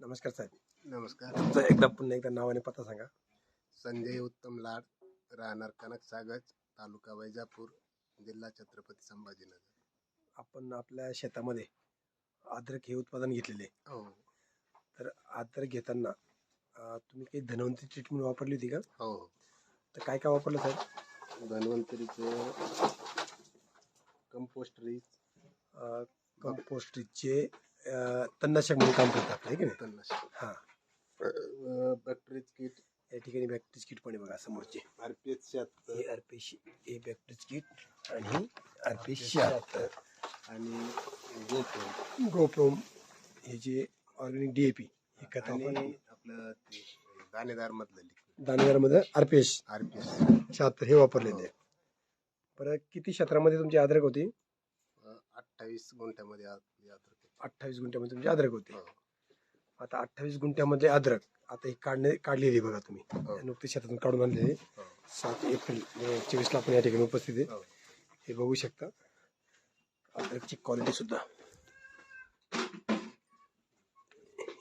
नमस्कार साहेब. नमस्कार. तुमचं एकदा पुन्हा एकदा नाव आणि पत्ता सांगा. संजय उत्तम लाड राहणार कनक सागज तालुका वैजापूर जिल्हा छत्रपती संभाजीनगर. आपण आपल्या शेतामध्ये अद्रक हे उत्पादन घेतलेले. हो. तर अद्रक घेताना अं, तुम्ही काही धन्वंतरी ट्रीटमेंट वापरली होती का? हो. तर काय काय वापरलं साहेब? धन्वंतरीचे कंपोस्ट रीच अं, कंपोस्टचे अं, तणनाशक म्हणून काम करतात आहे की नाही? तणनाशक हां. बॅक्टरीज किट या ठिकाणी बॅक्टेरिया किट पण आहे बघा समोरचे. आर पी एच शहात्तर. हे आरपीशी हे बॅक्टेरिया किट आणि ही आरपी शहात्तर. आणि गोप्रो गोप्रोम हे जे ऑर्गॅनिक डी ए पी हे खत आणि आपण आपलं ते दाणेदार मधलं liquid. दाणेदारमध्ये R P S R P S शहात्तर हे वापरलेले आहे. बरं किती क्षेत्रामध्ये तुमची अद्रक होती? अठ्ठावीस गुंठ्यामध्ये अद्रक. अठ्ठावीस गुंठ्यामध्ये तुमची अद्रक होती हो. आता अठ्ठावीस गुंठ्यामध्ये अद्रक आता ही काढणे काढलेली बघा तुम्ही हो. नुकतीच शेतातून काढून आणलेली हो. सात एप्रिल चोवीसला आपण या ठिकाणी उपस्थित आहे हो. हे बघू शकता अद्रकची क्वालिटी सुद्धा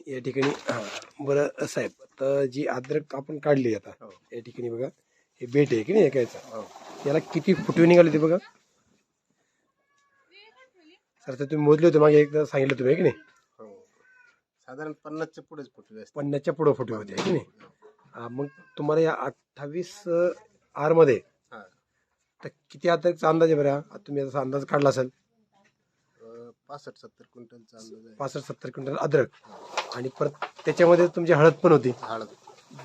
या ठिकाणी हां बरं साहेब तर जी अद्रक आपण काढली आता हो. या ठिकाणी बघा हे बेट आहे की नाही एकायचा हो. याला किती फुटवे निघाले ते बघा सर ते तुम्ही मोजले होते मागे एकदा सांगितलं तुम्ही आहे की नाही? हो. साधारण पन्नासच्या पुढेच फुटवे असते पन्नासच्या पुढं फुटवे होते की नाही? हा, मग तुम्हाला या अठ्ठावीस आरमध्ये हा. तर किती अद्रकचा अंदाज आहे बरं? हा? आता तुम्ही याचा अंदाज काढला असेल. अं, पासष्ट सत्तर क्विंटलचा अंदाज आहे. पासष्ट सत्तर क्विंटल अद्रक. आणि परत त्याच्यामध्ये तुमची हळद पण होती. हळद.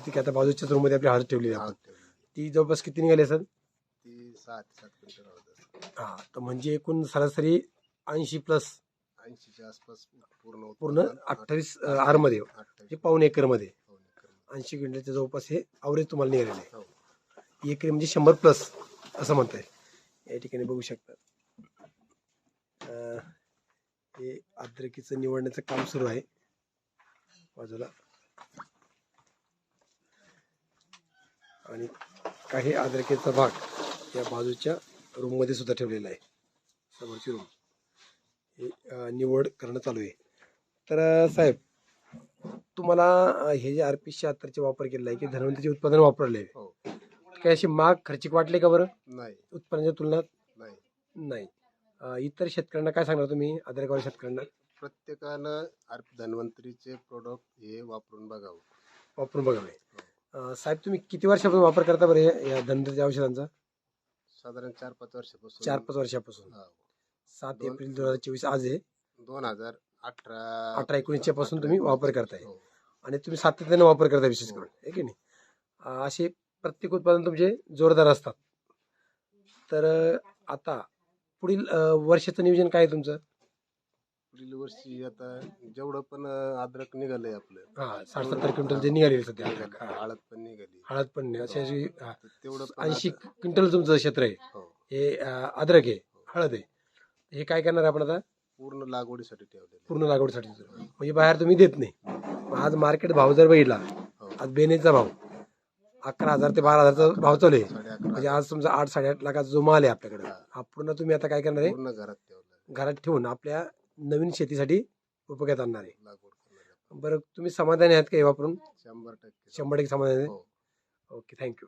ती काय आता बाजूच्याच रूममध्ये आपली हळद ठेवली आहे हळद ठेवली. ती जवळपास किती निघाली असेल? ती सहा ते सात क्विंटल हळद असते हा तर म्हणजे एकूण सरासरी ऐंशी प्लस. ऐंशीच्या आसपास पूर्ण पूर्ण अठ्ठावीस आरमध्ये अठ्ठावीस. पाऊन एकर. ऐंशी क्विंटलच्या जवळपास हे अवरेज तुम्हाला निघालेलं आहे. हो. एकरी म्हणजे शंभर प्लस असं म्हणता येईल. या ठिकाणी बघू शकता. हे अद्रकीचं निवडण्याचं काम सुरू आहे. बाजूला. आणि काही अद्रकीचा भाग या बाजूच्या रूममध्ये सुद्धा ठेवलेला आहे. समोरची रूम निवड करणं चालू आहे. तर साहेब तुम्हाला हे जे आर पी शहात्तरचे वापर केलेला आहे की धन्वंतरीचे उत्पादन वापरले आहे हो. काय अशी माग खर्चिक वाटले का बरं? नाही. उत्पन्नाच्या तुलनात? नाही. नाही. अं, इतर शेतकऱ्यांना काय सांगणार तुम्ही? अद्रकवाल्या शेतकऱ्यांना? प्रत्येकानं आर- धन्वंतरीचे प्रोडक्ट हे वापरून बघावं. वापरून बघावे. अं, साहेब तुम्ही किती वर्षापासून वापर करता बरं हे- या धन्वंतरीच्या औषधांचा? साधारण चार पाच वर्षापासून. चार पाच वर्षापासून. हो. सात दोन- एप्रिल दोन हजार चोवीस आज आहे दोन हजार अठरा अठरा एकोणीसच्या पासून तुम्ही वापर करताय हो. आणि तुम्ही सातत्याने वापर करता विशेष हो. करून आहे की नाही अं, असे प्रत्येक उत्पादन तुमचे जोरदार असतात तर अं, आता पुढील अं, वर्षाचं नियोजन काय आहे तुमचं पुढील वर्षी आता जेवढं पण अं, अद्रक निघालंय आपलं हा साठ सत्तर क्विंटल जे निघाले सध्या. हा. हळद पण निघाली हळद पण अशी हा. तर तेवढं पण ऐंशी आता- क्विंटल तुमचं क्षेत्र आहे हो. हे अं, अद्रक आहे हळद आहे हे काय करणार आपण आता? पूर्ण लागवडीसाठी ठेवलेलं. पूर्ण लागवडीसाठी म्हणजे बाहेर तुम्ही देत नाही. मग आज मार्केट भाव जर बघितला हो. आज बेनेचा भाव अकरा हजार ते बारा हजारचा भाव चालू आहे. साडे अकरा. म्हणजे आज तुमचा आठ साडेआठ लाखाचा जो माल आहे आपल्याकडे हा. पूर्ण तुम्ही आता काय करणार आहे? पूर्ण घरात ठेवलं घरात ठेवून आपल्या नवीन शेतीसाठी उपयोगात आणणार आहे. लागवड बरं तुम्ही समाधानी आहात का हे वापरून? शंभर टक्के. शंभर टक्के समाधानी आहे हो. Okay thank you.